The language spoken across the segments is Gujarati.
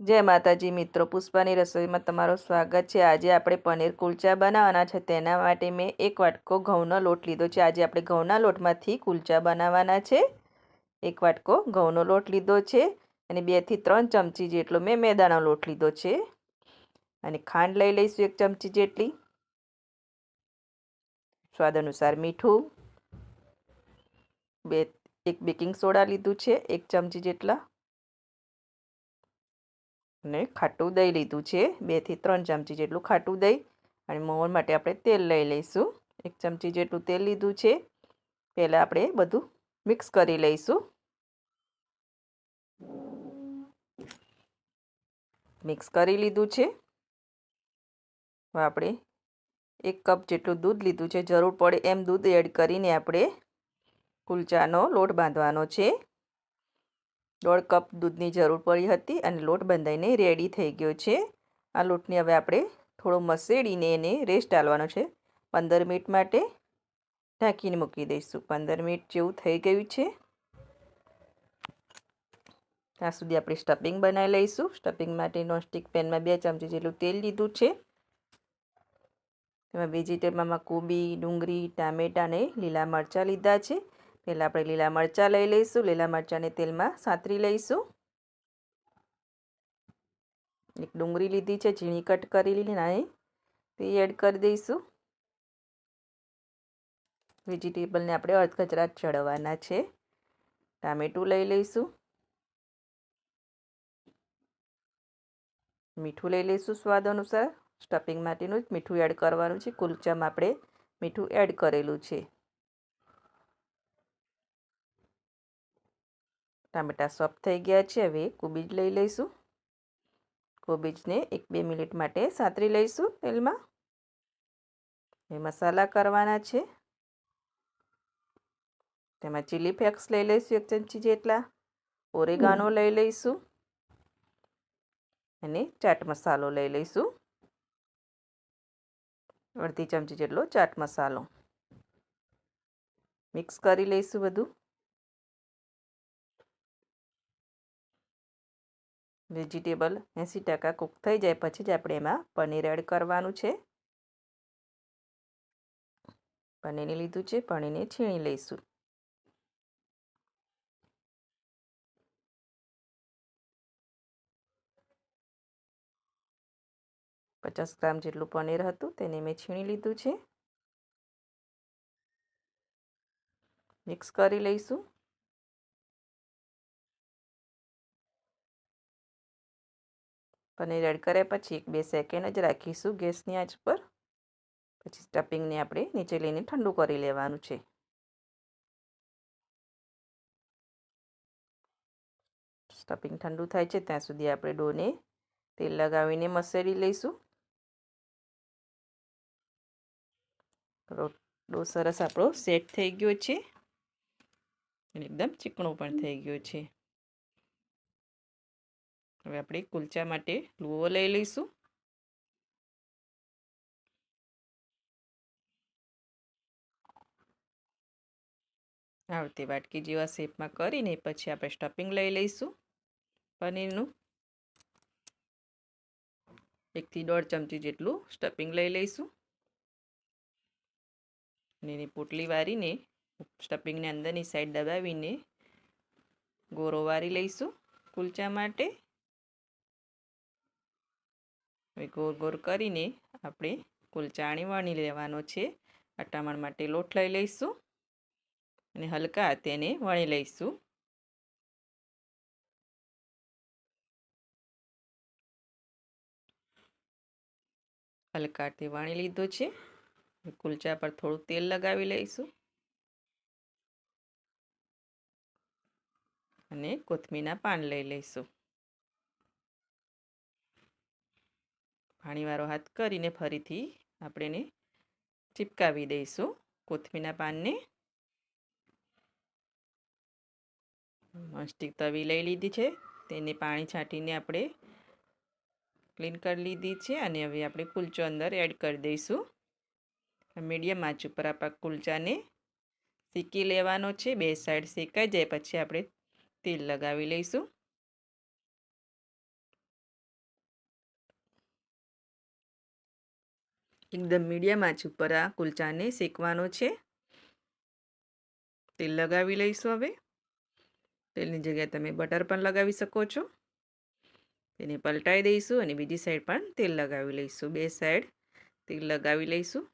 જય માતાજી મિત્રો, પુષ્પાની રસોઈમાં તમારું સ્વાગત છે. આજે આપણે પનીર કુલચા બનાવવાના છે. તેના માટે મેં એક વાટકો ઘઉંનો લોટ લીધો છે. આજે આપણે ઘઉંના લોટમાંથી કુલચા બનાવવાના છે. એક વાટકો ઘઉંનો લોટ લીધો છે અને બેથી ત્રણ ચમચી જેટલો મેં મેદાનો લોટ લીધો છે. અને ખાંડ લઈ લઈશું એક ચમચી જેટલી. સ્વાદ અનુસાર મીઠું. બે, એક બેકિંગ સોડા લીધું છે, એક ચમચી જેટલા. અને ખાટું દહીં લીધું છે. બેથી ત્રણ ચમચી જેટલું ખાટું દહીં અને મોહન માટે આપણે તેલ લઈ લઈશું. એક ચમચી જેટલું તેલ લીધું છે. પહેલાં આપણે બધું મિક્સ કરી લઈશું. મિક્સ કરી લીધું છે. આપણે એક કપ જેટલું દૂધ લીધું છે. જરૂર પડે એમ દૂધ એડ કરીને આપણે કુલચાનો લોટ બાંધવાનો છે. દોઢ કપ દૂધની જરૂર પડી હતી અને લોટ બંધાઈને રેડી થઈ ગયો છે. આ લોટને હવે આપણે થોડો મસેડીને એને રેસ્ટ આલવાનો છે. પંદર મિનિટ માટે ઢાંકીને મૂકી દઈશું. પંદર મિનિટ જેવું થઈ ગયું છે. ત્યાં સુધી આપણે સ્ટફિંગ બનાવી લઈશું. સ્ટફિંગ માટે નોનસ્ટિક પેનમાં બે ચમચી જેટલું તેલ લીધું છે. તેમાં વેજીટેબલમાં કોબી, ડુંગળી ટામેટાં અને લીલા મરચાં લીધા છે. પહેલાં આપણે લીલા મરચાં લઈ લઈશું, લીલા મરચાંને તેલમાં સાંતરી લઈશું. એક ડુંગળી લીધી છે, ઝીણી કટ કરેલી નાની તે એડ કરી દઈશું. વેજીટેબલને આપણે અડધકચરા ચડવાના છે. ટામેટું લઈ લઈશું. મીઠું લઈ લઈશું સ્વાદ અનુસાર. સ્ટફિંગ માટેનું જ મીઠું એડ કરવાનું છે. કુલચામાં આપણે મીઠું એડ કરેલું છે. ટામેટા સોફ્ટ થઈ ગયા છે. હવે કોબીજ લઈ લઈશું. કોબીજને એક બે મિનિટ માટે સાતરી લઈશું તેલમાં. એ મસાલા કરવાના છે. તેમાં ચીલી ફ્લેક્સ લઈ લઈશું એક ચમચી જેટલા. ઓરેગાનો લઈ લઈશું. અને ચાટ મસાલો લઈ લઈશું. અડધી ચમચી જેટલો ચાટ મસાલો. મિક્સ કરી લઈશું બધું. વેજીટેબલ એંસી ટકા કૂક થઈ જાય પછી જ આપણે એમાં પનીર એડ કરવાનું છે. પનીરને લીધું છે, પનીરને છીણી લઈશું. પચાસ ગ્રામ જેટલું પનીર હતું તેને મેં છીણી લીધું છે. મિક્સ કરી લઈશું. પનીર એડ કર્યા પછી એક બે સેકન્ડ જ રાખીશું ગેસની આંચ પર. પછી સ્ટફિંગને આપણે નીચે લઈને ઠંડુ કરી લેવાનું છે. સ્ટફિંગ ઠંડુ થાય છે ત્યાં સુધી આપણે ડોને તેલ લગાવીને મસળી લઈશું. ડો સરસ આપણો સેટ થઈ ગયો છે. એકદમ ચીકણો પણ થઈ ગયો છે. હવે આપણે કુલચા માટે લુઓ લઈ લઈશું. આવતી વાટકી જેવા શેપમાં કરીને પછી આપણે સ્ટફિંગ લઈ લઈશું પનીરનું. એકથી દોઢ ચમચી જેટલું સ્ટફિંગ લઈ લઈશું. અને એની પોટલી વારીને સ્ટફિંગને અંદરની સાઈડ દબાવીને ગોરો વારી લઈશું કુલચા માટે. હવે ગોર ગોર કરીને આપણે કુલચાણી વણી લેવાનો છે. અટામણ માટે લોટ લઈ લઈશું અને હલકા તેને વણી લઈશું. હલકા તે વણી લીધો છે. કુલચા પર થોડું તેલ લગાવી લઈશું. અને કોથમીના પાન લઈ લઈશું. પાણીવાળો હાથ કરીને ફરીથી આપણે એને ચીપકાવી દઈશું કોથમીના પાનને. મસ્ટિક તવી લઈ લીધી છે. તેને પાણી છાંટીને આપણે ક્લીન કરી લીધી છે અને હવે આપણે કુલચો અંદર એડ કરી દઈશું. મીડિયમ આંચ ઉપર આપણા કુલચાને શીકી લેવાનો છે. બે સાઈડ શેકાઈ જાય પછી આપણે તેલ લગાવી લઈશું. એકદમ મીડિયમ આંચ ઉપર આ કુલચાને શેકવાનો છે. તેલ લગાવી લઈશું હવે. તેલની જગ્યાએ તમે બટર પણ લગાવી શકો છો. તેને પલટાઈ દઈશું અને બીજી સાઈડ પણ તેલ લગાવી લઈશું. બે સાઈડ તેલ લગાવી લઈશું.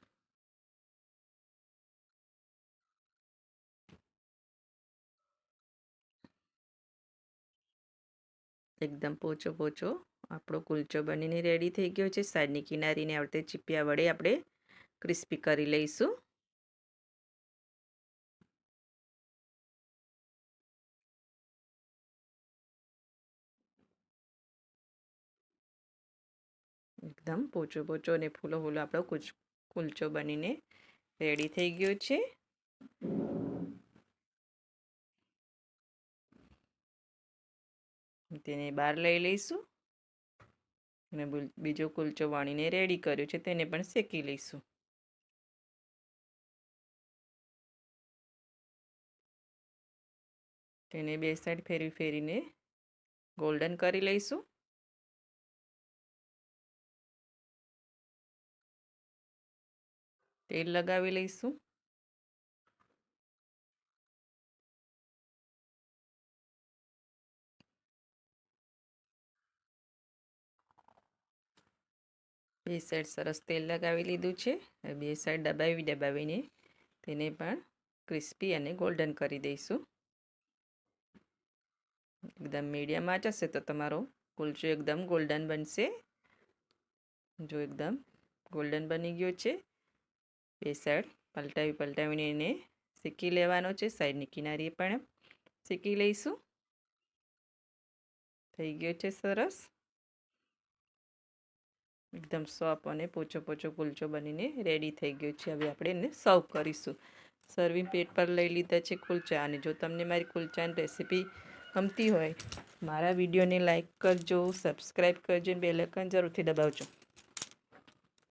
એકદમ પોચો પોચો આપણો કુલચો બનીને રેડી થઈ ગયો છે. સાઈડની કિનારીને આવડતે ચીપિયા વડે આપણે ક્રિસ્પી કરી લઈશું. એકદમ પોચો પોચો અને ફૂલો ફૂલો આપણો કુચ, કુલચો બનીને રેડી થઈ ગયો છે. તેને બહાર લઈ લઈશું. અને બીજો કુલચો વાણીને રેડી કર્યો છે, તેને પણ શેકી લઈશું. તેને બે સાઈડ ફેરવી ફેરીને ગોલ્ડન કરી લઈશું. તેલ લગાવી લઈશું. બે સાઈડ સરસ તેલ લગાવી લીધું છે. બે સાઈડ દબાવી, દબાવીને તેને પણ ક્રિસ્પી અને ગોલ્ડન કરી દઈશું. એકદમ મીડિયમમાં હશે તો તમારો કુલચો એકદમ ગોલ્ડન બનશે. જો એકદમ ગોલ્ડન બની ગયો છે. બે સાઈડ પલટાવી, પલટાવીને એને શેકી લેવાનો છે. સાઈડની કિનારીએ પણ શેકી લઈશું. થઈ ગયો છે સરસ. એકદમ સોફ અને પોચો પોચો કુલચો બનીને રેડી થઈ ગયો છે. હવે આપણે એને સર્વ કરીશું. સર્વિંગ પ્લેટ પર લઈ લીધા છે કુલચા. અને જો તમને મારી કુલચાની રેસીપી ગમતી હોય, મારા વિડીયોને લાઇક કરજો સબસ્ક્રાઈબ કરજો અને બેલ આઇકન જરૂરથી દબાવજો.